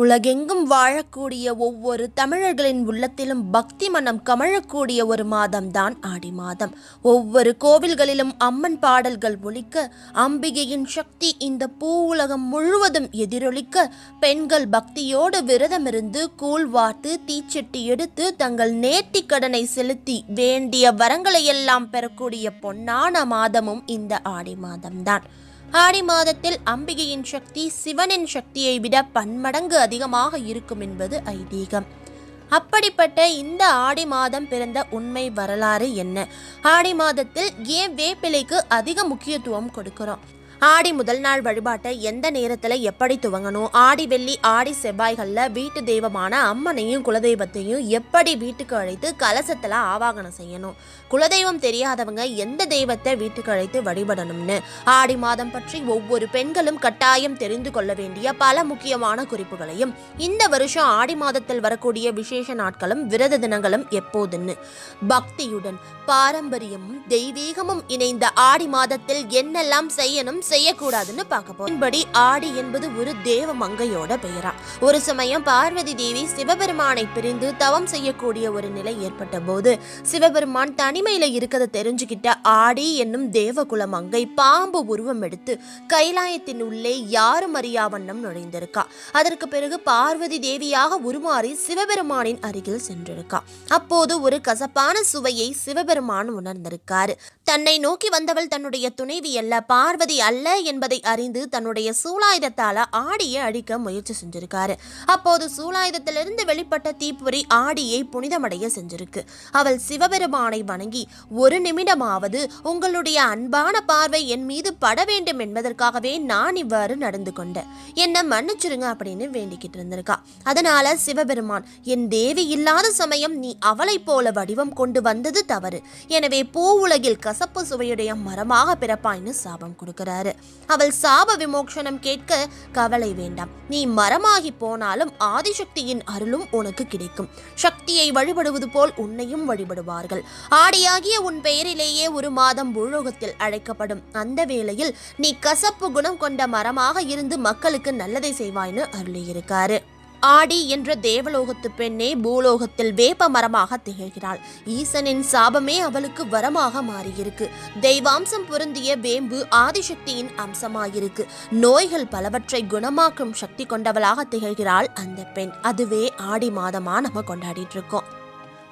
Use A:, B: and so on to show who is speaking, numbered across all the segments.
A: உலகெங்கும் வாழக்கூடிய ஒவ்வொரு தமிழர்களின் உள்ளத்திலும் பக்தி மனம் கமழக்கூடிய ஒரு மாதம்தான் ஆடி மாதம். ஒவ்வொரு கோவில்களிலும் அம்மன் பாடல்கள் ஒழிக்க அம்பிகையின் சக்தி இந்த பூ உலகம் முழுவதும் எதிரொலிக்க பெண்கள் பக்தியோடு விரதமிருந்து கூழ் வார்த்து தீச்சட்டி எடுத்து தங்கள் நேர்த்தி கடனை செலுத்தி வேண்டிய வரங்களை எல்லாம் பெறக்கூடிய பொன்னான மாதமும் இந்த ஆடி மாதம்தான். ஆடி மாதத்தில் அம்பிகையின் சக்தி சிவனின் சக்தியை விட பன்மடங்கு அதிகமாக இருக்கும் என்பது ஐதீகம். அப்படிப்பட்ட இந்த ஆடி மாதம் பிறந்த உண்மை வரலாறு என்ன? ஆடி மாதத்தில் ஏன் வேப்பிலைக்கு அதிக முக்கியத்துவம் கொடுக்கிறோம்? ஆடி முதல் நாள் வழிபாட்டை எந்த நேரத்தில் எப்படி துவங்கணும்? ஆடி வெள்ளி ஆடி செவ்வாய்களில் வீட்டு தெய்வமான அம்மனையும் குலதெய்வத்தையும் எப்படி வீட்டுக்கு அழைத்து கலசத்தில் ஆவாகனம் செய்யணும்? குலதெய்வம் தெரியாதவங்க எந்த தெய்வத்தை வீட்டுக்கு அழைத்து வழிபடணும்னு? ஆடி மாதம் பற்றி ஒவ்வொரு பெண்களும் கட்டாயம் தெரிந்து கொள்ள வேண்டிய பல முக்கியமான குறிப்புகளையும் இந்த வருஷம் ஆடி மாதத்தில் வரக்கூடிய விசேஷ நாட்களும் விரத தினங்களும் எப்போதுன்னு. பக்தியுடன் பாரம்பரியமும் தெய்வீகமும் இணைந்த ஆடி மாதத்தில் என்னெல்லாம் செய்யணும்? செய்யக்கூடாதுன்னு பார்க்க போறோம். ஆடி என்பது ஒரு தேவ மங்கையோட பெயரா. ஒரு சமயம் பார்வதி தேவி சிவபெருமானை பிரிந்து தவம் செய்யக்கூடிய ஒரு நிலை ஏற்பட்ட போது சிவபெருமான் தனிமையில இருக்கதை தெரிஞ்சுக்கிட்ட ஆடி என்னும் தேவகுல மங்கை பாம்பு உருவம் எடுத்து கைலாயத்தின் உள்ளே யாரும் அறியா வண்ணம் நுழைந்திருக்கா. அதற்கு பிறகு பார்வதி தேவியாக உருமாறி சிவபெருமானின் அருகில் சென்றிருக்கா. அப்போது ஒரு கசப்பான சுவையை சிவபெருமான் உணர்ந்திருக்காரு. தன்னை நோக்கி வந்தவள் தன்னுடைய துணைவி அல்ல பார்வதி அல்ல. அல்ல என்பதை அறிந்து தன்னுடைய சூலாயுதத்தால ஆடியை அழிக்க முயற்சி செஞ்சிருக்காரு. அப்போது சூலாயுதத்திலிருந்து வெளிப்பட்ட தீப்பொறி ஆடியை புனிதமடைய செஞ்சிருக்கு. அவள் சிவபெருமானை வணங்கி ஒரு நிமிடமாவது உங்களுடைய அன்பான பார்வை என் மீது பட வேண்டும் என்பதற்காகவே நான் இவ்வாறு நடந்து கொண்டேன். என்ன மன்னிச்சிருங்க அப்படின்னு வேண்டிக்கிட்டு இருந்திருக்கா. அதனால சிவபெருமான் என் தேவி இல்லாத சமயம் நீ அவளைப் போல வடிவம் கொண்டு வந்தது தவறு. எனவே பூ உலகில் கசப்பு சுவையுடைய மரமாக பிறப்பாய்னு சாபம் கொடுக்கிறாரு. அவள் சாப விமோக்ஷனம் கேட்க கவலை வேண்டாம். நீ மரமாகி போனாலும் ஆதிசக்தியின் அருளும் உனக்கு கிடைக்கும். சக்தியை வழிபடுவது போல் உன்னையும் வழிபடுவார்கள். ஆடியாகிய உன் பெயரிலேயே ஒரு மாதம் பூலோகத்தில் அழைக்கப்படும். அந்த வேளையில் நீ கசப்பு குணம் கொண்ட மரமாக இருந்து மக்களுக்கு நல்லதை செய்வாய்னு அருளியிருக்காரு. ஆடி என்ற தேவலோகத்து பெண்ணே பூலோகத்தில் வேப்ப மரமாக திகழ்கிறாள். ஈசனின் சாபமே அவளுக்கு வரமாக மாறியிருக்கு. தெய்வாம்சம் பொருந்திய வேம்பு ஆதிசக்தியின் அம்சமாயிருக்கு. நோய்கள் பலவற்றை குணமாக்கும் சக்தி கொண்டவளாக திகழ்கிறாள் அந்த பெண். அதுவே ஆடி மாதமா நம்ம கொண்டாடிட்டு இருக்கோம்.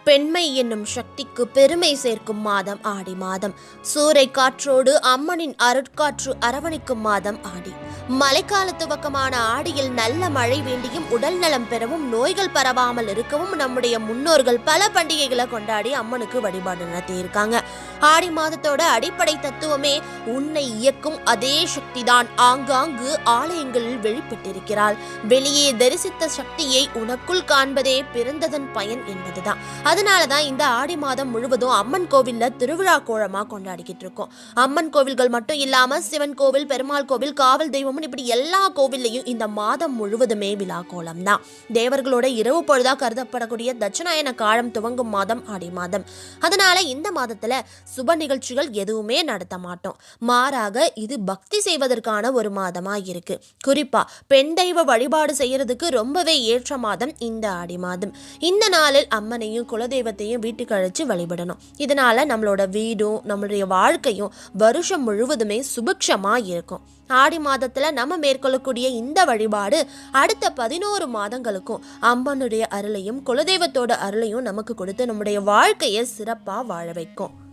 A: பெண்மை என்னும் சக்திக்கு பெருமை சேர்க்கும் மாதம் ஆடி மாதம். சூறை காற்றோடு அம்மனின் அருட்காற்று அரவணைக்கும் மாதம் ஆடி. மழைக்கால துவக்கமான ஆடியில் நல்ல மழை வேண்டியும் உடல் நலம் பெறவும் நோய்கள் பரவாமல் இருக்கவும் நம்முடைய முன்னோர்கள் பல பண்டிகைகளை கொண்டாடி அம்மனுக்கு வழிபாடு நடத்தியிருக்காங்க. ஆடி மாதத்தோட அடிப்படை தத்துவமே உன்னை இயக்கும் அதே சக்திதான். ஆங்காங்கு ஆலயங்களில் வெளிப்பட்டிருக்கிறாள். வெளியே தரிசித்த சக்தியை உனக்குள் காண்பதே பிறந்ததன் பயன் என்பதுதான். அதனால தான் இந்த ஆடி மாதம் முழுவதும் அம்மன் கோவிலில் திருவிழா கோலமாக கொண்டாடிக்கிட்டு இருக்கோம். அம்மன் கோவில்கள் மட்டும் இல்லாமல் சிவன் கோவில் பெருமாள் கோவில் காவல் தெய்வம்னு இப்படி எல்லா கோவில்லையும் இந்த மாதம் முழுவதுமே விழா கோலம் தான். தேவர்களோட இரவு பொழுதா கருதப்படக்கூடிய தட்சிணாயன காலம் துவங்கும் மாதம் ஆடி மாதம். அதனால இந்த மாதத்தில் சுப நிகழ்ச்சிகள் எதுவுமே நடத்த மாட்டோம். மாறாக இது பக்தி செய்வதற்கான ஒரு மாதமாக இருக்கு. குறிப்பா பெண் தெய்வ வழிபாடு செய்யறதுக்கு ரொம்பவே ஏற்ற மாதம் இந்த ஆடி மாதம். இந்த நாளில் அம்மனையும் குலதெய்வத்தையும் வீட்டுக்கு அழைச்சி வழிபடணும். இதனால நம்மளோட வீடும் நம்மளுடைய வாழ்க்கையும் வருஷம் முழுவதுமே சுபிக்ஷமா இருக்கும். ஆடி மாதத்துல நம்ம மேற்கொள்ளக்கூடிய இந்த வழிபாடு அடுத்த பதினோரு மாதங்களுக்கும் அம்மனுடைய அருளையும் குலதெய்வத்தோட அருளையும் நமக்கு கொடுத்து நம்முடைய வாழ்க்கையை சிறப்பா வாழ வைக்கும்.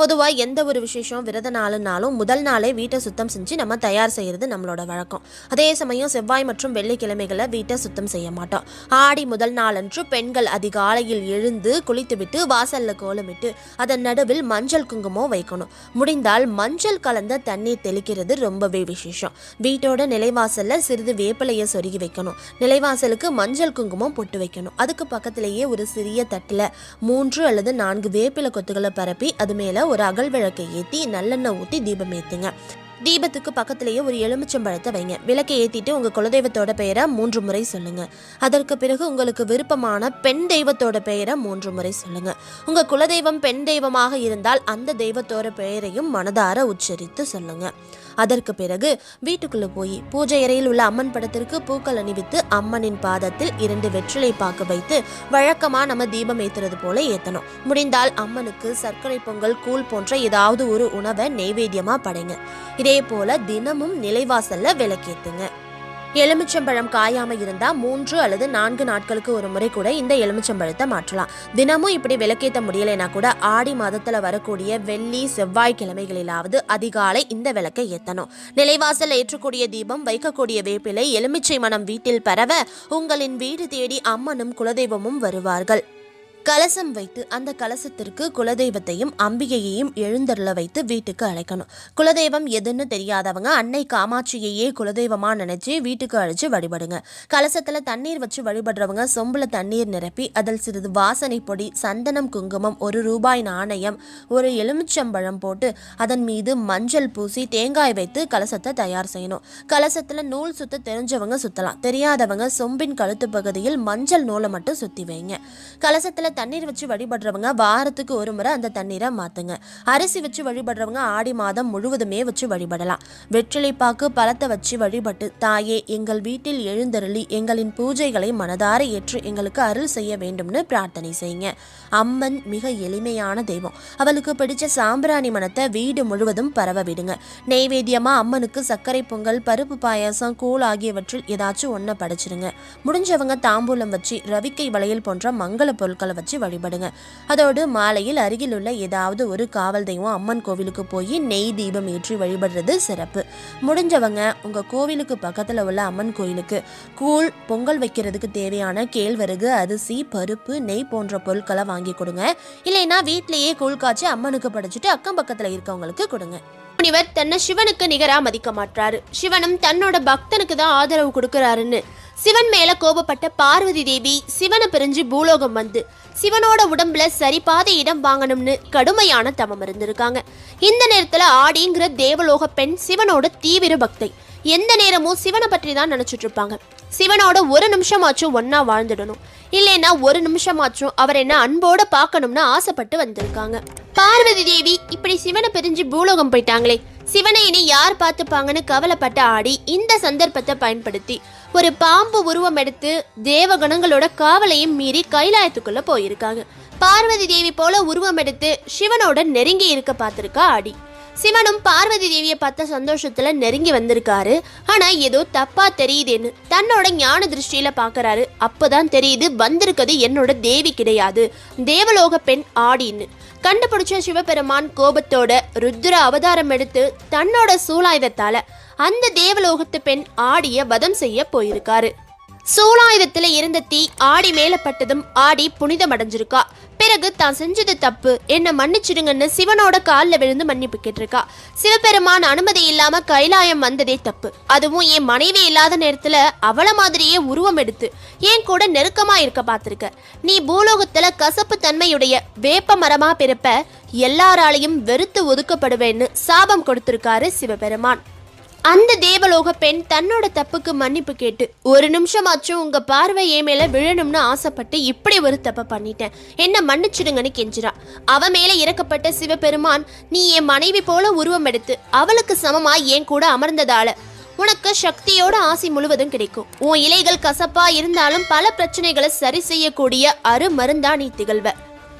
A: பொதுவாக எந்த ஒரு விசேஷம் விரத நாளுனாலும் முதல் நாளே வீட்டை சுத்தம் செஞ்சு நம்ம தயார் செய்கிறது நம்மளோட வழக்கம். அதே சமயம் செவ்வாய் மற்றும் வெள்ளிக்கிழமைகளை வீட்டை சுத்தம் செய்ய மாட்டோம். ஆடி முதல் நாளன்று பெண்கள் அதிகாலையில் எழுந்து குளித்துவிட்டு வாசல்ல கோலமிட்டு அதன் நடுவில் மஞ்சள் குங்குமம் வைக்கணும். முடிந்தால் மஞ்சள் கலந்த தண்ணீர் தெளிக்கிறது ரொம்பவே விசேஷம். வீட்டோட நிலைவாசல்ல சிறிது வேப்பிலையை சொருகி வைக்கணும். நிலைவாசலுக்கு மஞ்சள் குங்குமம் பொட்டு வைக்கணும். அதுக்கு பக்கத்திலேயே ஒரு சிறிய தட்டில் மூன்று அல்லது நான்கு வேப்பிலை கொத்துகளை பரப்பி அது மேலே ஒரு அகல் விளக்கை ஏற்றி நல்லெண்ணெய் ஊற்றி தீபம் ஏற்றுங்க தீபத்துக்கு பக்கத்திலேயே ஒரு எலுமிச்சம்பழத்தை வைங்க. விளக்கை ஏற்றிட்டு உங்கள் குலதெய்வத்தோட பெயரை மூன்று முறை சொல்லுங்க. அதற்கு பிறகு உங்களுக்கு விருப்பமான பெண் தெய்வத்தோட பெயரை மூன்று முறை சொல்லுங்க. உங்கள் குலதெய்வம் பெண் தெய்வமாக இருந்தால் அந்த தெய்வத்தோட பெயரையும் மனதார உச்சரித்து சொல்லுங்க. அதற்கு பிறகு வீட்டுக்குள்ளே போய் பூஜை அறையில் உள்ள அம்மன் படத்திற்கு பூக்கள் அணிவித்து அம்மனின் பாதத்தில் இரண்டு வெற்றிலை பாக்கு வைத்து வழக்கமா நம்ம தீபம் ஏத்துறது போல ஏத்தணும். முடிந்தால் அம்மனுக்கு சர்க்கரை பொங்கல் கூழ் போன்ற ஏதாவது ஒரு உணவை நெய்வேத்தியமாக படைங்க. இதே போல தினமும் நிலைவாசல்ல விளக்கேத்துங்க. எலுமிச்சம்பழம் காயாம இருந்தா மூன்று அல்லது நான்கு நாட்களுக்கு ஒரு முறை கூட இந்த எலுமிச்சம்பழத்தை மாற்றலாம். தினமும் இப்படி விளக்கேத்த முடியலைன்னா கூட ஆடி மாதத்துல வரக்கூடிய வெள்ளி செவ்வாய் கிழமைகளிலாவது அதிகாலை இந்த விளக்கை ஏத்தணும். நிலைவாசல் ஏற்றக்கூடிய தீபம் வைக்கக்கூடிய வேப்பிலை எலுமிச்சை மனம் வீட்டில் பரவ உங்களின் வீடு தேடி அம்மனும் குலதெய்வமும் வருவார்கள். கலசம் வைத்து அந்த கலசத்திற்கு குலதெய்வத்தையும் அம்பிகையையும் எழுந்தருள வைத்து வீட்டுக்கு அழைக்கணும். குலதெய்வம் எதுன்னு தெரியாதவங்க அன்னை காமாட்சியையே குலதெய்வமாக நினைச்சு வீட்டுக்கு அழைச்சி வழிபடுங்க. கலசத்தில் தண்ணீர் வச்சு வழிபடுறவங்க சொம்பில் தண்ணீர் நிரப்பி அதில் சிறிது வாசனை பொடி சந்தனம் குங்குமம் ஒரு ரூபாய் நாணயம் ஒரு எலுமிச்சம்பழம் போட்டு அதன் மீது மஞ்சள் பூசி தேங்காய் வைத்து கலசத்தை தயார் செய்யணும். கலசத்தில் நூல் சுத்த தெரிஞ்சவங்க சுத்தலாம். தெரியாதவங்க சொம்பின் கழுத்து பகுதியில் மஞ்சள் நூலை மட்டும் சுற்றி வைங்க. கலசத்தில் தண்ணீர் வச்சு வழிபடுறவங்க வாரத்துக்கு ஒரு முறை அந்த தண்ணீரை மாத்துங்க. அரிசி வச்சு வழிபடுறவங்க ஆடி மாதம் முழுவதுமே வச்சு வழிபடலாம். வெற்றிலை பாக்கு பழத்தை வச்சு வழிபட்டு தாயே எங்கள் வீட்டில் எழுந்தருளி எங்களின் பூஜைகளை மனதார ஏற்று எங்களுக்கு அருள் செய்ய வேண்டும்னு பிரார்த்தனை செய்யுங்க. அம்மன் மிக எளிமையான தெய்வம். அவளுக்கு பிடிச்ச சாம்பிராணி மனத்தை வீடு முழுவதும் பரவ விடுங்க. நெய்வேத்தியமா அம்மனுக்கு சர்க்கரை பொங்கல் பருப்பு பாயாசம் கூழ் ஆகியவற்றில் ஏதாச்சும் ஒன்றை படைச்சிருங்க. முடிஞ்சவங்க தாம்பூலம் வச்சு ரவிக்கை வளையல் போன்ற மங்கள பொருட்களை வச்சு வழிபடுங்க. அதோடு மாலையில் அருகில் உள்ள ஏதாவது ஒரு காவல் தெய்வம் அம்மன் கோவிலுக்கு போய் நெய் தீபம் ஏற்றி வழிபடுறது சிறப்பு. முடிஞ்சவங்க உங்க கோவிலுக்கு பக்கத்துல உள்ள அம்மன் கோயிலுக்கு கூழ் பொங்கல் வைக்கிறதுக்கு தேவையான கேழ்வரகு அரிசி பருப்பு நெய் போன்ற பொருட்களை வாங்கி கொடுங்க. இல்லைன்னா வீட்டிலேயே கூழ் காய்ச்சி அம்மனுக்கு படைச்சிட்டு அக்கம் பக்கத்துல இருக்கவங்களுக்கு கொடுங்க. முனிவர் தன்னை சிவனுக்கு நிகரா மதிக்க மாட்டாரு சிவனும் தன்னோட பக்தனுக்கு தான் ஆதரவு கொடுக்கறாருன்னு. சிவன் மேல கோபப்பட்ட பார்வதி தேவி சிவனை பிரிஞ்சு பூலோகம் வந்து சிவனோட உடம்புல சரிபாத இடம் வாங்கணும்னு கடுமையான தவம் இருந்திருக்காங்க. இந்த நேரத்துல ஆடிங்கிற தேவலோக பெண் சிவனோட தீவிர பக்தை. எந்த நேரமும் சிவனை பற்றி தான் நினைச்சிட்டு இருப்பாங்க. சிவனோட ஒரு நிமிஷமாச்சும் ஒன்னா வாழ்ந்துடணும். இல்லைன்னா ஒரு நிமிஷமாச்சும் அவர் என்ன அன்போட பார்க்கணும்னு ஆசைப்பட்டு வந்திருக்காங்க. பார்வதி தேவி இப்படி சிவனை பிரிஞ்சு பூலோகம் போயிட்டாங்களே. சிவனை இனி யார் பார்த்துப்பாங்கன்னு கவலைப்பட்ட ஆடி இந்த சந்தர்ப்பத்தை பயன்படுத்தி ஒரு பாம்பு உருவம் எடுத்து தேவகணங்களோட காவலையும் மீறி கைலாயத்துக்குள்ள போயிருக்காங்க. பார்வதி தேவி போல உருவம் எடுத்து சிவனோட நெருங்கி இருக்க பார்த்திருக்கா ஆடி. சிவனும் பார்வதி தேவியை பார்த்த சந்தோஷத்துல நெருங்கி வந்திருக்காரு. ஆனா ஏதோ தப்பா தெரியுதுன்னு தன்னோட ஞான திருஷ்டியில பாக்குறாரு. அப்பதான் தெரியுது வந்திருக்கிறது என்னோட தேவி கிடையாது. தேவலோக பெண் ஆடின்னு. கண்டுபிடிச்ச சிவபெருமான் கோபத்தோட ருத்ர அவதாரம் எடுத்து தன்னோட சூலாயுதத்தால அந்த தேவலோகத்து பெண் ஆடிய வதம் செய்ய போயிருக்காரு. சூலாயுதத்துல இருந்த தீ ஆடி மேலப்பட்டதும் ஆடி புனிதம் அடைஞ்சிருக்கா பிறகு தான் செஞ்சது தப்பு. என்ன மன்னிச்சிடுங்கன்னு சிவனோட காலில் விழுந்து மன்னிப்பு கேட்டிருக்கா. சிவபெருமான் அனுமதி இல்லாம கைலாயம் வந்ததே தப்பு. அதுவும் என் மனைவி இல்லாத நேரத்துல அவள மாதிரியே உருவம் எடுத்து என் கூட நெருக்கமா இருக்க பார்த்திருக்க. நீ பூலோகத்துல கசப்பு தன்மையுடைய வேப்ப மரமா பிறப்ப எல்லாராலையும் வெறுத்து ஒதுக்கப்படுவேன்னு சாபம் கொடுத்திருக்காரு சிவபெருமான். அந்த தேவலோக பெண் தன்னோட தப்புக்கு மன்னிப்பு கேட்டு ஒரு நிமிஷமாச்சும் உங்க பார்வை ஏ மேல விழணும்னு ஆசைப்பட்டு இப்படி ஒரு தப்பை பண்ணிட்டேன். என்ன மன்னிச்சிடுங்கன்னு கெஞ்சிரா அவ மேல இறக்கப்பட்ட சிவபெருமான் நீ என் மனைவி போல உருவம் எடுத்து அவளுக்கு சமமா என் கூட அமர்ந்ததால உனக்கு சக்தியோட ஆசி முழுவதும் கிடைக்கும். உன் இலைகள் கசப்பா இருந்தாலும் பல பிரச்சனைகளை சரி செய்யக்கூடிய அரு மருந்தா நீ திகழ்வ.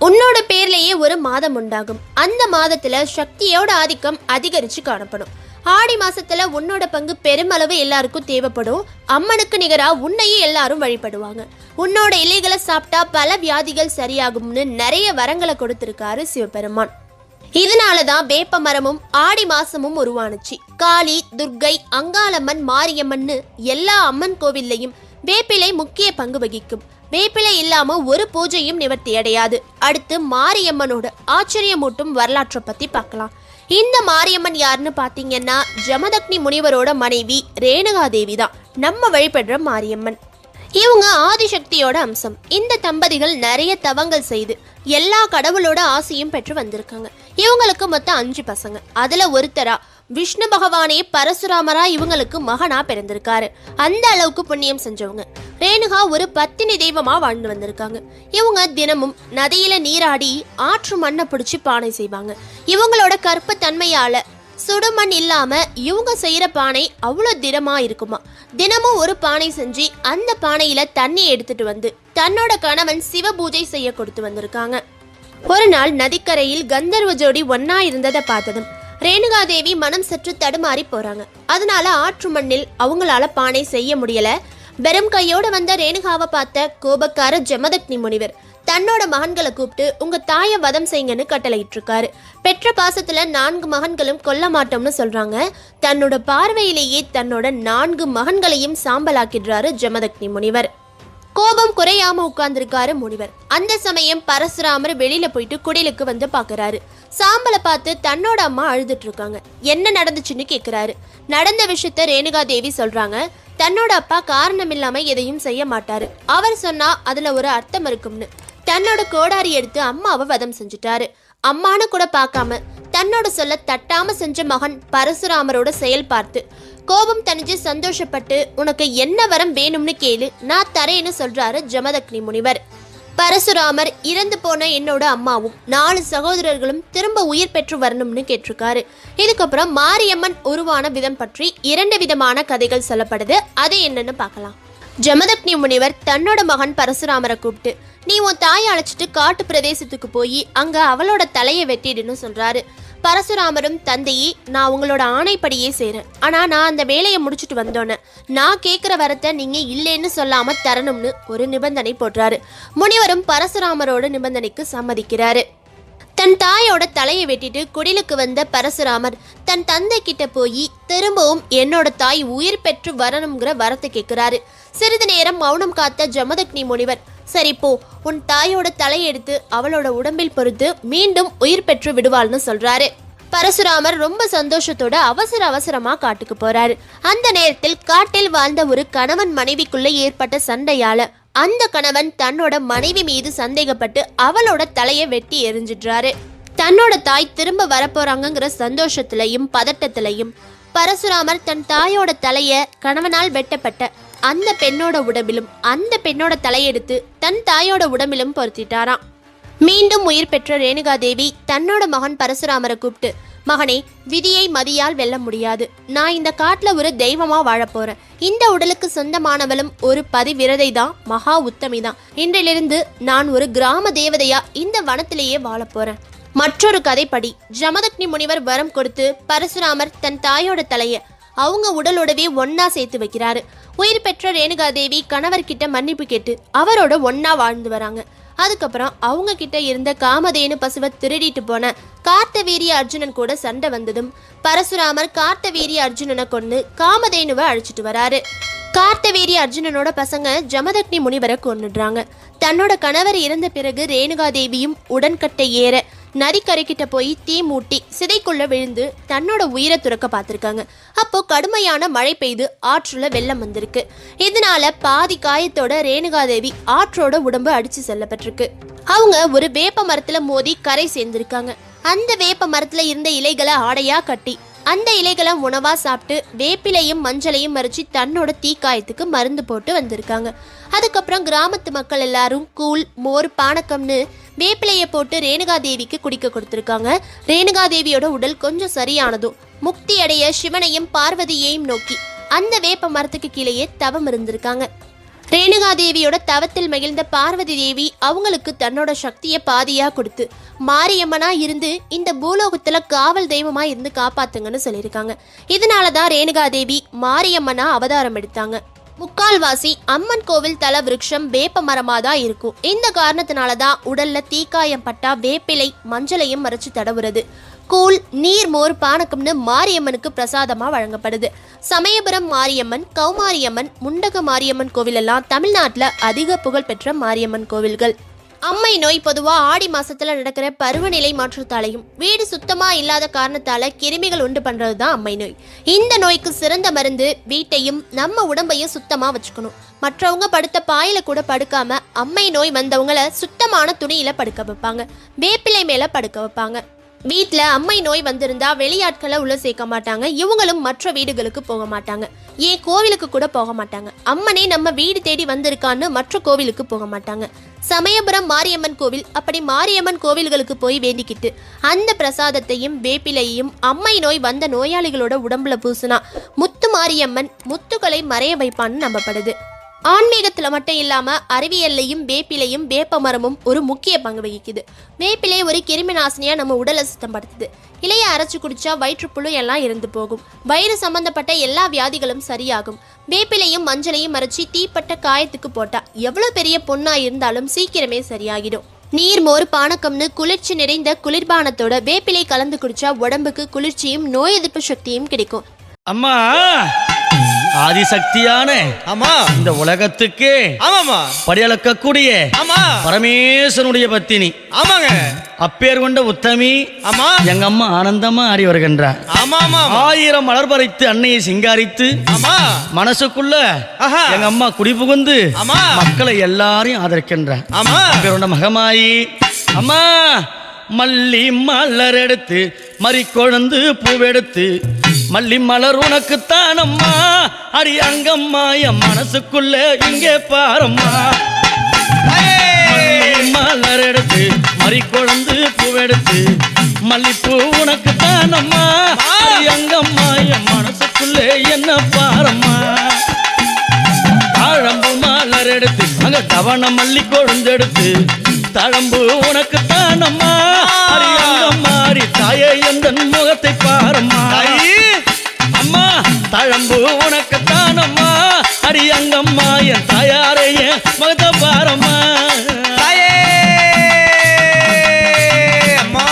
A: உன்னோட பேர்லயே ஒரு மாதம் உண்டாகும். அந்த மாதத்துல சக்தியோட ஆதிக்கம் அதிகரிச்சு காணப்படும். ஆடி மாசத்துல உன்னோட பங்கு பெருமளவு எல்லாருக்கும் தேவைப்படும். அம்மனுக்கு நிகரா உன்னையே எல்லாரும் வழிபடுவாங்க. உன்னோட இலைகளை சாப்பிட்டா பல வியாதிகள் சரியாகும்னு நிறைய வரங்களை கொடுத்திருக்காரு சிவபெருமான். இதனாலதான் வேப்ப மரமும் ஆடி மாசமும் உருவானுச்சு. காளி துர்க்கை அங்காளம்மன் மாரியம்மன்னு எல்லா அம்மன் கோவில்லையும் வேப்பிலை முக்கிய பங்கு வகிக்கும். வேப்பிலை இல்லாம ஒரு பூஜையும் நிவர்த்தி அடையாது. அடுத்து மாரியம்மனோட ஆச்சரியமூட்டும் வரலாற்றை பத்தி பார்க்கலாம். இந்த மாரியம்மன் யாருன்னு பார்த்தீங்கன்னா ஜமதக்னி முனிவரோட மனைவி ரேணுகா தேவி தான் நம்ம வழிபடுற மாரியம்மன். இவங்க ஆதிசக்தியோட அம்சம். இந்த தம்பதிகள் நிறைய தவங்கள் செய்து எல்லா கடவுளோட ஆசையும் பெற்று வந்திருக்காங்க. இவங்களுக்கு மொத்தம் அஞ்சு பசங்க. அதுல ஒருத்தரா விஷ்ணு பகவானே பரசுராமரா இவங்களுக்கு மகனா பிறந்திருக்காரு. அந்த அளவுக்கு புண்ணியம் செஞ்சவங்க. ரேணுகா ஒரு பத்தினி தெய்வமா வாழ்ந்து வந்திருக்காங்க. இவங்க தினமும் நதியில நீராடி ஆற்று மண்ணை பிடிச்சி பானை செய்வாங்க. இவங்களோட கற்பு தன்மையால சுடுமண் இல்லாம இவங்க செய்யற பானை அவ்வளோ திடமா இருக்குமா? தினமும் ஒரு பானை செஞ்சு அந்த பானையில தண்ணி எடுத்துட்டு வந்து தன்னோட கணவன் சிவ பூஜை செய்ய கொடுத்து வந்திருக்காங்க. ஒரு நாள் நதிக்கரையில் கந்தர்வ ஜோடி ஒன்னா இருந்ததை பார்த்ததும் ரேணுகாதேவி மனம் சற்று தடுமாறி போறாங்க. அதனால ஆற்று மண்ணில் அவங்களால பானை செய்ய முடியல. வெறும் கையோட வந்த ரேணுகாவை பார்த்த கோபக்கார ஜமதக்னி முனிவர் தன்னோட மகன்களை கூப்பிட்டு உங்க தாயை வதம் செய்யுங்கன்னு கட்டளையிட்டு இருக்காரு பெற்ற பாசத்துல நான்கு மகன்களும் கொல்ல மாட்டோம்னு சொல்றாங்க. தன்னோட பார்வையிலேயே தன்னோட நான்கு மகன்களையும் சாம்பலாக்கிடுறாரு ஜமதக்னி முனிவர். கோபம் குறையாம உட்கார்ந்திருக்காரு முனிவர். அந்த சமயம் பரசுராமர் வெளியில போயிட்டு குடிலுக்கு வந்து பாக்குறாரு. சாம்பலை பார்த்து தன்னோட அம்மா அழுதுட்டு இருக்காங்க என்ன நடந்துச்சுன்னு கேக்குறாரு. நடந்த விஷயத்த ரேணுகா தேவி சொல்றாங்க. தன்னோட அப்பா காரணம் இல்லாம எதையும் செய்ய மாட்டாரு. அவர் சொன்னா அதுல ஒரு அர்த்தம் இருக்கும்னு. தன்னோட கோடாரி எடுத்து அம்மாவை வதம் செஞ்சுட்டாரு. அம்மானு கூட பார்க்காம தன்னோட சொல்ல தட்டாம செஞ்ச மகன் பரசுராமரோட செயல் பார்த்து கோபம் தணிஞ்சு சந்தோஷப்பட்டு உனக்கு என்ன வரம் வேணும்னு கேளு நான் தரேன்னு சொல்றாரு ஜமதக்னி முனிவர். பரசுராமர் இறந்து போன என்னோட அம்மாவும் நாலு சகோதரர்களும் திரும்ப உயிர் பெற்று வரணும்னு கேட்டிருக்காரு. இதுக்கப்புறம் மாரியம்மன் உருவான விதம் பற்றி இரண்டு விதமான கதைகள் சொல்லப்படுது. அது என்னன்னு பார்க்கலாம். ஜமதக்னி முனிவர் தன்னோட மகன் பரசுராமரை கூப்பிட்டு நீ உன் தாயை அழைச்சிட்டு காட்டு பிரதேசத்துக்கு போய் அங்க அவளோட தலையை வெட்டிடுன்னு சொல்றாரு. பரசுராமரும் தந்தையே நான் உங்களோட ஆணைப்படியே செய்கிறேன் ஆனால் நான் அந்த வேலையை முடிச்சுட்டு வந்தோன்னே நான் கேட்குற வரத்தை நீங்கள் இல்லைன்னு சொல்லாமல் தரணும்னு ஒரு நிபந்தனை போடுறாரு. முனிவரும் பரசுராமரோட நிபந்தனைக்கு சம்மதிக்கிறாரு. தன் தாயோட தலையை வெட்டிட்டு குடிலுக்கு வந்த பரசுராமர் தன் தந்தை கிட்ட போய் திரும்பவும் என்னோட தாய் உயிர் பெற்று வரணுங்கிற வரத்தை கேட்கிறாரு. சிறிது நேரம் மௌனம் காத்த ஜமதக்னி முனிவர் சரி போ உன் தாயோட தலையை எடுத்து அவளோட உடம்பில் பொறுத்து மீண்டும் உயிர் பெற்று விடுவாள்னு சொல்றாரு. பரசுராமர் ரொம்ப சந்தோஷத்தோட அவசர அவசரமா காட்டுக்கு போறாரு. அந்த நேரத்தில் காட்டில் வாழ்ந்த ஒரு கணவன் மனைவிக்குள்ள ஏற்பட்ட சண்டையால அந்த கணவன் தன்னோட மனைவி மீது சந்தேகப்பட்டு அவளோட தலையை வெட்டி எரிஞ்சிடுறாரு தன்னோட தாய் திரும்ப வரப்போறாங்கங்கிற சந்தோஷத்திலையும் பதட்டத்திலையும் பரசுராமர் தன் தாயோட தலைய கணவனால் வெட்டப்பட்ட அந்த பெண்ணோட உடம்பிலும் அந்த பெண்ணோட தலையெடுத்து தன் தாயோட உடம்பிலும் பொருத்திட்டாராம். மீண்டும் உயிர் பெற்ற ரேணுகா தேவி தன்னோட மகன் பரசுராமரை கூப்பிட்டு மகனே விதியை மதியால் வெல்ல முடியாது. நான் இந்த காட்டில் ஒரு தெய்வமா வாழப்போறேன் இந்த உடலுக்கு சொந்தமானவளும் ஒரு பதிவிரதை தான் மகா உத்தமி தான் இன்றிலிருந்து நான் ஒரு கிராம தேவதையா இந்த வனத்திலேயே வாழப்போறேன் மற்றொரு கதைப்படி ஜமதக்னி முனிவர் வரம் கொடுத்து பரசுராமர் தன் தாயோட தலைய அவங்க உடலோடவே ஒன்னா சேர்த்து வைக்கிறாரு. உயிர் பெற்ற ரேணுகாதேவி கணவர்கிட்ட மன்னிப்பு கேட்டு அவரோட ஒன்னா வாழ்ந்து வராங்க. அதுக்கப்புறம் அவங்க கிட்ட இருந்த காமதேனு பசுவை திருடிட்டு போன கார்த்தவீரிய அர்ஜுனன் கூட சண்டை வந்ததும் பரசுராமர் கார்த்தவீரிய அர்ஜுனனை கொண்டு காமதேனுவை அழைச்சிட்டு வராரு. கார்த்தவேரி அர்ஜுனனோட பசங்க ஜமதக்னி முனிவரை கொன்னுடுறாங்க. தன்னோட கணவர் இறந்த பிறகு ரேணுகாதேவியும் உடன்கட்டை ஏற நதிக்கரைக்கிட்ட போய் தீ மூட்டி சிதைக்குள்ள விழுந்து தன்னோட உயிரை துறக்க பார்த்துருக்காங்க. அப்போ கடுமையான மழை பெய்து ஆற்றுல வெள்ளம் வந்திருக்கு. இதனால பாதி காயத்தோட ரேணுகாதேவி ஆற்றோட உடம்பு அடிச்சு செல்லப்பட்டிருக்கு. அவங்க ஒரு வேப்ப மரத்துல மோதி கரை சேர்ந்திருக்காங்க. அந்த வேப்ப மரத்துல இருந்த இலைகளை ஆடையா கட்டி அந்த இலைகளை உணவா சாப்பிட்டு வேப்பிலையும் மஞ்சளையும் மறைச்சு தன்னோட தீக்காயத்துக்கு மருந்து போட்டு வந்திருக்காங்க. அதுக்கப்புறம் கிராமத்து மக்கள் எல்லாரும் கூழ் மோர் பானக்கம்னு வேப்பிலையை போட்டு ரேணுகாதேவிக்கு குடிக்க கொடுத்துருக்காங்க. ரேணுகாதேவியோட உடல் கொஞ்சம் சரியானதும் முக்தி அடைய சிவனையும் பார்வதியையும் நோக்கி அந்த வேப்ப மரத்துக்கு கீழேயே தவம் இருந்திருக்காங்க. ரேணுகாதேவியோட தவத்தில் மகிழ்ந்த பார்வதி தேவி அவங்களுக்கு தன்னோட சக்தியை பாதியா கொடுத்து மாரியம்மனா இருந்து இந்த பூலோகத்துல காவல் தெய்வமா இருந்து காப்பாத்துங்கன்னு சொல்லியிருக்காங்க. இதனால தான் ரேணுகாதேவி மாரியம்மனா அவதாரம் எடுத்தாங்க. முக்கால்வாசி அம்மன் கோவில் தல விருட்சம் வேப்ப மரமா தான் இருக்கும். இந்த காரணத்தினால தான் உடல்ல தீக்காயம் பட்டா வேப்பிலை மஞ்சளையும் மறைச்சு தடவுறது. கூழ் நீர் மோர் பானக்கம்னு மாரியம்மனுக்கு பிரசாதமா வழங்கப்படுது. சமயபுரம் மாரியம்மன் கௌமாரியம்மன் முண்டக மாரியம்மன் கோவிலெல்லாம் தமிழ்நாட்டில் அதிக புகழ்பெற்ற மாரியம்மன் கோவில்கள். அம்மை நோய் பொதுவா ஆடி மாசத்துல நடக்கிற பருவநிலை மாற்றத்தாலையும் வீடு சுத்தமா இல்லாத காரணத்தால கிருமிகள் உண்டு பண்றது தான் அம்மை நோய். இந்த நோய்க்கு சிறந்த மருந்து வீட்டையும் நம்ம உடம்பையும் சுத்தமா வச்சுக்கணும். மற்றவங்க படுத்த பாயில கூட படுக்காம அம்மை நோய் வந்தவங்கள சுத்தமான துணியில படுக்க வைப்பாங்க. வேப்பிலை மேல படுக்க வைப்பாங்க. வீட்டில் அம்மை நோய் வந்திருந்தா வெளியாட்களை உள்ள சேர்க்க மாட்டாங்க. இவங்களும் மற்ற வீடுகளுக்கு போக மாட்டாங்க. ஏன் கோவிலுக்கு கூட போக மாட்டாங்க. அம்மனே நம்ம வீடு தேடி வந்திருக்கான்னு மற்ற கோவிலுக்கு போக மாட்டாங்க. சமயபுரம் மாரியம்மன் கோவில் அப்படி மாரியம்மன் கோவில்களுக்கு போய் வேண்டிக்கிட்டு அந்த பிரசாதத்தையும் வேப்பிலையையும் அம்மை நோய் வந்த நோயாளிகளோட உடம்புல பூசினா முத்து மாரியம்மன் முத்துக்களை மறைய வைப்பான்னு நம்பப்படுது. ஆன்மீகத்தில் மட்டும் இல்லாமல் அறிவியல்லையும் வேப்பிலையும் வேப்ப மரமும் ஒரு முக்கிய பங்கு வகிக்குது. வேப்பிலை ஒரு கிருமி நாசினியாக நம்ம உடலை சுத்தப்படுத்துது. இலையை அரைச்சி குடிச்சா வயிற்றுப்புழு எல்லாம் இருந்து போகும். வயிறு சம்பந்தப்பட்ட எல்லா வியாதிகளும் சரியாகும். வேப்பிலையும் மஞ்சளையும் அரைச்சி தீப்பட்ட காயத்துக்கு போட்டா எவ்வளவு பெரிய பொண்ணா இருந்தாலும் சீக்கிரமே சரியாகிடும். நீர் மோர் பானக்கம்னு குளிர்ச்சி நிறைந்த குளிர்பானத்தோட வேப்பிலை கலந்து குடிச்சா உடம்புக்கு குளிர்ச்சியும் நோய் எதிர்ப்பு சக்தியும் கிடைக்கும்.
B: அம்மா! ஆதிசக்தியான
C: ஆமா.
B: இந்த உலகத்துக்கு
C: ஆமாமா
B: படியளக்கக்கூடிய
C: ஆமா.
B: பரமேஸ்வரனுடைய பத்தினி.
C: ஆமாங்க.
B: அப்பேர் கொண்ட உத்தமி
C: ஆமா.
B: எங்க அம்மா ஆனந்தமா ஆடி வருகின்றார். ஆயிரம் மலர் பறித்து அன்னையை சிங்காரித்து
C: ஆமா.
B: மனசுக்குள்ள. எங்க அம்மா குடி புகுந்து
C: ஆமா.
B: மக்களை எல்லாரையும் ஆதரிக்கின்றார்.
C: ஆமா.
B: பேருண்ட மகமாயி அம்மா மல்லி மலர் எடுத்து மறி கொழுந்து பூவெடுத்து மல்லி மலர் உனக்குத்தானம்மா? அரி அடி அங்கம்மா என் மனசுக்குள்ள இங்கே பாரம்மா. மலர் எடுத்து மறி கொழுந்து பூவெடுத்து மல்லிப்பூ உனக்கு தானம்மா அடி அங்கம்மா என் மனசுக்குள்ளே என்ன பாரம்மா? தாழம்பு மலர் எடுத்து அங்க தவண மல்லி கொழுந்தெடுத்து தழம்பு உனக்கு தானம்மா மாறி தாயே எந்த முகத்தை பாரம்மா? தழம்பு உனக்கு தானம்மா அடி அங்கம்மா என் தாயாரைய முகத்தை பாரம்மா.
C: தாயே! அம்மா!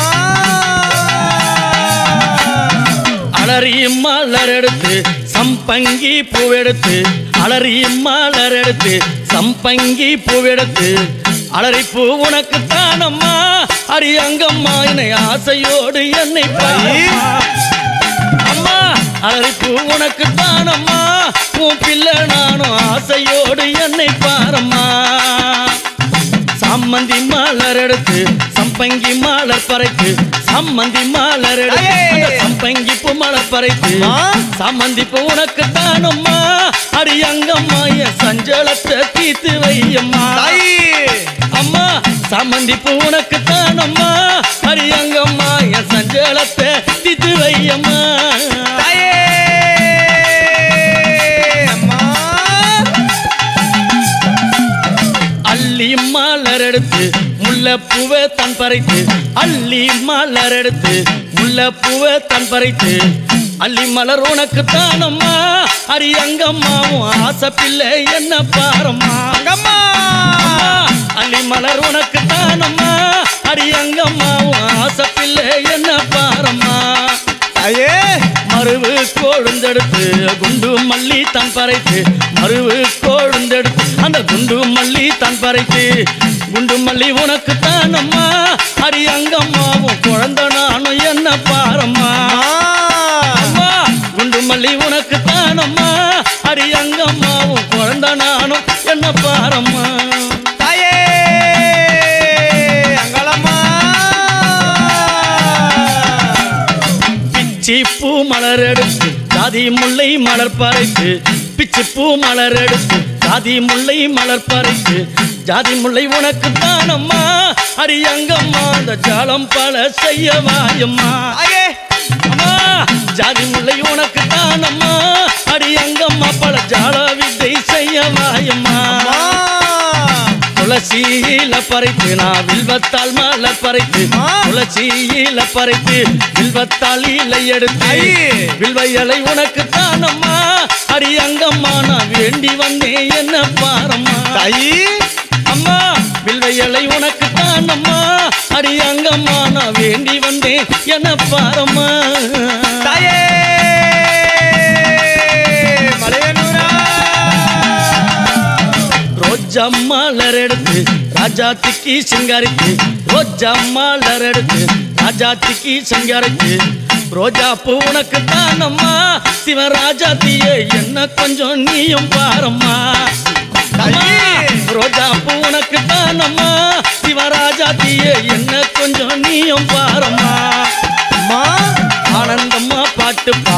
B: அலறி மலர் எடுத்து சம்பங்கி பூவெடுத்து அலறி மலர் எடுத்து சம்பங்கி பூவெடுத்து அலறி பூ உனக்கு தானம்மா அடி அங்கம்மா என்னை ஆசையோடு என்னை அம்மா! அலறி பூ உனக்கு தானம்மா உன் பிள்ளை நானும் ஆசையோடு என்னை பாரம்மா. சம்மந்தி மலர் எடுத்து சம்பங்கி மலர் பறைத்து சம்மந்தி மலர் எடுத்து சம்பங்கி பூ மலர் பறைத்து? சம்மந்தி பூ உனக்கு தானம்மா அடி அங்கம்மா என் சஞ்சலத்தை தீத்து வையம்மா. அம்மா சம்மந்தி பூ உனக்கு தானம்மா அடி அங்கம்மா என் சஞ்சலத்தை தீத்து வையம்மா. மலர் எடுத்து முல்லைப்பூவை தன் பறைத்து அள்ளி மலர் எடுத்து முல்லைப்பூவை தன் பறைத்து அள்ளி மலர் உனக்கு தானம்மா அடி அங்கம்மாவும் ஆசை பிள்ளை என்ன பாரம்மா?
C: அங்கம்மா!
B: அள்ளி மலர் உனக்கு தானம்மா அடி அங்கம்மாவும் ஆசை பிள்ளை என்ன பாரம்மா?
C: தாயே
B: மருவு கொழுந்தெடுத்து குண்டு மல்லி தன் பறைத்து மருவு கொழுந்தெடுத்து அந்த குண்டு மல்லி தன் பறைத்து குண்டு மல்லி உனக்கு தானம்மா அடி அங்கம்மாவும் குழந்த நானும் என்ன பாரம்மா? அம்மா குண்டு மல்லி உனக்கு தானம்மா அடி அங்கம்மாவும் குழந்த நானும் என்ன பாரம்மா? பூ மலர் எடுத்து ஜாதி முல்லை மலர் பறைத்து பிச்சி பூ மலர் எடுத்து ஜாதி முல்லை மலர் பறைத்து ஜாதி முல்லை உனக்கு தானம்மா. அடி அங்கம்மா அந்த ஜாலம் பல செய்ய வாயம்மா அம்மா ஜாதி முல்லை உனக்கு தானம்மா. அடி அங்கம்மா பல ஜால வித்தை செய்ய வாயம்மா துளசியில பறைத்து நான் வில்வத்தால் மலர் பறைத்து. துளசியில பறைத்து வில்வத்தால் இலை எடுத்து
C: ஐ.
B: வில்வ இலை உனக்கு தானம்மா. அடி அங்கம்மா நான் வேண்டி வந்தேன் என்ன பாரம்மா.
C: தாயி
B: அம்மா வில்வ இலை உனக்கு தானம்மா அடி அங்கம்மா நான் வேண்டி வந்தேன் என்ன பாரம்மா.
C: தாயே!
B: ரோஜா மலர் எடுத்து ராஜாத்திக்கு சிங்காரித்து ரோஜா மலர் எடுத்து ராஜாத்திக்கு சிங்காரித்து ரோஜா பூ உனக்கு தானம்மா சிவராஜாத்தியே என்ன கொஞ்சம் நீயும் பாரம்மா. ரோஜா பூ உனக்கு தானம்மா. சிவராஜா தீய என்ன கொஞ்சம் நீயும் பாரம்மா. ஆனந்தம்மா பாட்டு பா.